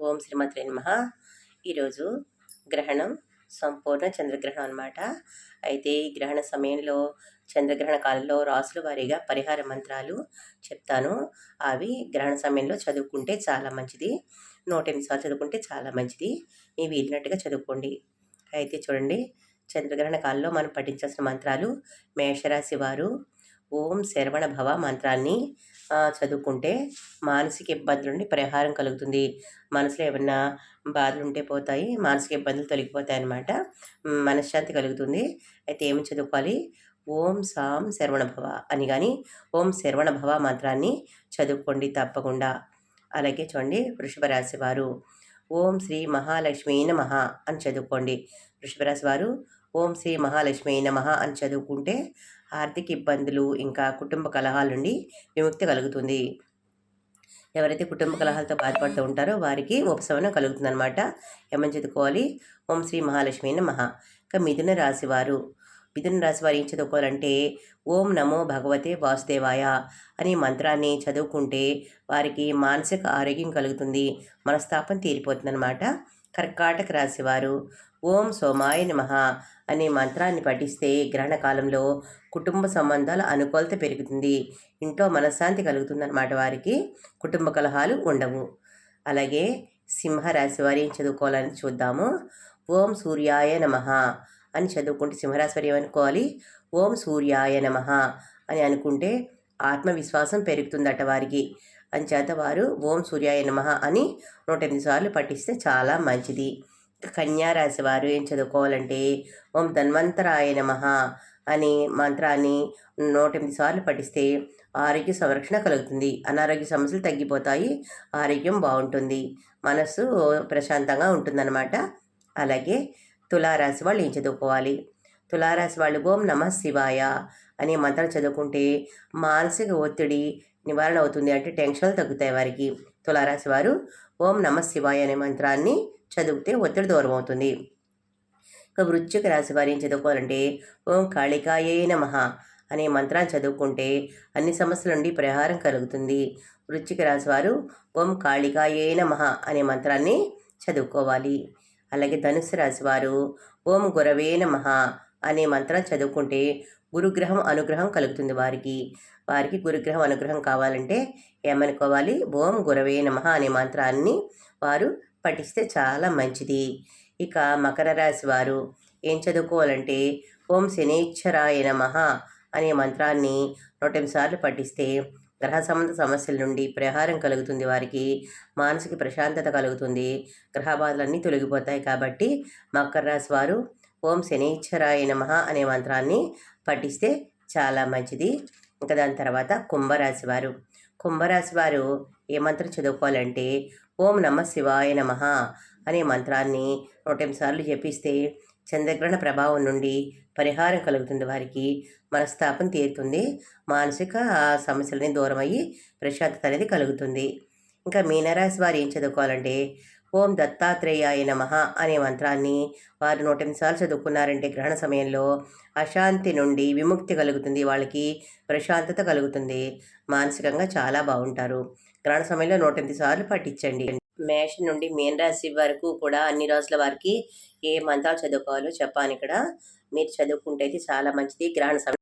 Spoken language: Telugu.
ఓం శ్రీమతి నమ. ఈరోజు గ్రహణం సంపూర్ణ చంద్రగ్రహణం అన్నమాట. అయితే ఈ గ్రహణ సమయంలో చంద్రగ్రహణ కాలంలో రాసుల వారీగా పరిహార మంత్రాలు చెప్తాను. అవి గ్రహణ సమయంలో చదువుకుంటే చాలా మంచిది. నూట ఎనిమిది సార్లు చదువుకుంటే చాలా మంచిది. మీ వీలినట్టుగా చదువుకోండి. అయితే చూడండి చంద్రగ్రహణ కాలంలో మనం పఠించాల్సిన మంత్రాలు మేషరాశి వారు ఓం శరవణ భవ మంత్రాన్ని చదువుకుంటే మానసిక ఇబ్బందుల నుండి పరిహారం కలుగుతుంది. మనసులో ఏమన్నా బాధలు ఉంటే పోతాయి మానసిక ఇబ్బందులు తొలగిపోతాయి అన్నమాట మనశ్శాంతి కలుగుతుంది. అయితే ఏమి చదువుకోవాలి? ఓం సాం శరవణ భవ అని కానీ ఓం శరవణ భవ మంత్రాన్ని చదువుకోండి తప్పకుండా. అలాగే చూడండి వృషభ రాశి వారు ఓం శ్రీ మహాలక్ష్మీ నమ అని చదువుకోండి. వృషభ రాశి వారు ఓం శ్రీ మహాలక్ష్మీ నమ అని చదువుకుంటే ఆర్థిక ఇబ్బందులు ఇంకా కుటుంబ కలహాల నుండి విముక్తి కలుగుతుంది. ఎవరైతే కుటుంబ కలహాలతో బాధపడుతూ ఉంటారో వారికి ఉపశమనం కలుగుతుందన్నమాట. ఏమని చదువుకోవాలి ఓం శ్రీ మహాలక్ష్మి మహా ఇక మిథున రాశివారు మిథున రాశి వారు ఏం చదువుకోవాలంటే ఓం నమో భగవతే వాసుదేవాయ అనే మంత్రాన్ని చదువుకుంటే వారికి మానసిక ఆరోగ్యం కలుగుతుంది మనస్తాపం తీరిపోతుందన్నమాట. కర్కాటక రాశివారు ఓం సోమాయ నమ. అనే మంత్రాన్ని పఠిస్తే గ్రహణ కాలంలో కుటుంబ సంబంధాల అనుకూలత పెరుగుతుంది. ఇంట్లో మనశ్శాంతి కలుగుతుందన్నమాట వారికి. కుటుంబ కలహాలు ఉండవు. అలాగే సింహరాశి వారి ఏం చదువుకోవాలని చూద్దాము. ఓం సూర్యాయ నమ అని చదువుకుంటే సింహరాశి వారు ఏమనుకోవాలి? ఓం సూర్యాయ నమ అని అనుకుంటే ఆత్మవిశ్వాసం పెరుగుతుందట వారికి. అంచేత వారు ఓం సూర్యాయ నమ అని నూట ఎనిమిది సార్లు పఠిస్తే చాలా మంచిది. కన్యారాశి వారు ఏం చదువుకోవాలంటే ఓం ధన్వంతరాయ నమ అనే మంత్రాన్ని నూట ఎనిమిది సార్లు పఠిస్తే ఆరోగ్య సంరక్షణ కలుగుతుంది. అనారోగ్య సమస్యలు తగ్గిపోతాయి ఆరోగ్యం బాగుంటుంది మనస్సు ప్రశాంతంగా ఉంటుందన్నమాట. అలాగే తులారాశి వాళ్ళు ఏం చదువుకోవాలి? తులారాశి వాళ్ళు ఓం నమ శివాయ అనే మంత్రం చదువుకుంటే మానసిక ఒత్తిడి నివారణ అవుతుంది అంటే టెన్షన్లు తగ్గుతాయి వారికి. తులారాశి వారు ఓం నమ శివాయ అనే మంత్రాన్ని చదివితే ఒత్తిడి దూరం అవుతుంది ఇక వృశ్చిక రాశి వారి చదువుకోవాలంటే ఓం కాళికాయే నమ అనే మంత్రాన్ని చదువుకుంటే అన్ని సమస్యల నుండి పరిహారం కలుగుతుంది. వృశ్చిక రాశి వారు ఓం కాళికాయే నమ అనే మంత్రాన్ని చదువుకోవాలి. అలాగే ధనుసు రాశి వారు ఓం గురవే నమ అనే మంత్రం చదువుకుంటే గురుగ్రహం అనుగ్రహం కలుగుతుంది వారికి. వారికి గురుగ్రహం అనుగ్రహం కావాలంటే ఏమనుకోవాలి? ఓం గురవే నమ అనే మంత్రాన్ని వారు పఠిస్తే చాలా మంచిది. ఇక మకర రాశి వారు ఏం చదువుకోవాలంటే ఓం శనేశ్వరాయ నమ అనే మంత్రాన్ని నూట సార్లు పఠిస్తే గ్రహ సంబంధ సమస్యల నుండి పరిహారం కలుగుతుంది వారికి మానసిక ప్రశాంతత కలుగుతుంది గ్రహ బాధలన్నీ తొలగిపోతాయి కాబట్టి మకర రాశి వారు ఓం శనేశ్వరాయ నమ అనే మంత్రాన్ని పఠిస్తే చాలా మంచిది. ఇంకా దాని తర్వాత కుంభరాశి వారు. కుంభరాశి వారు ఏ మంత్రం చదువుకోవాలంటే ఓం నమ శివాయ నమ అనే మంత్రాన్ని నూట సార్లు జపిస్తే చంద్రగ్రహణ ప్రభావం నుండి పరిహారం కలుగుతుంది వారికి. మనస్తాపం తీరుతుంది. మానసిక సమస్యలని దూరమయ్యి ప్రశాంతత అనేది కలుగుతుంది. ఇంకా మీనరాశి వారు ఏం చదువుకోవాలంటే ఓం దత్తాత్రేయాయ నమ అనే మంత్రాన్ని వారు నూట సార్లు చదువుకున్నారంటే గ్రహణ సమయంలో అశాంతి నుండి విముక్తి కలుగుతుంది వాళ్ళకి ప్రశాంతత కలుగుతుంది మానసికంగా చాలా బాగుంటారు. గ్రహణ సమయంలో నూట ఎనిమిది సార్లు పట్టించండి మేషం నుండి మీన రాశి వరకు కూడా అన్ని రోజుల వారికి ఏ మంత్రాలు చదువుకోవాలో చెప్పాను ఇక్కడ. మీరు చదువుకుంటే చాలా మంచిది గ్రహణ సమయం.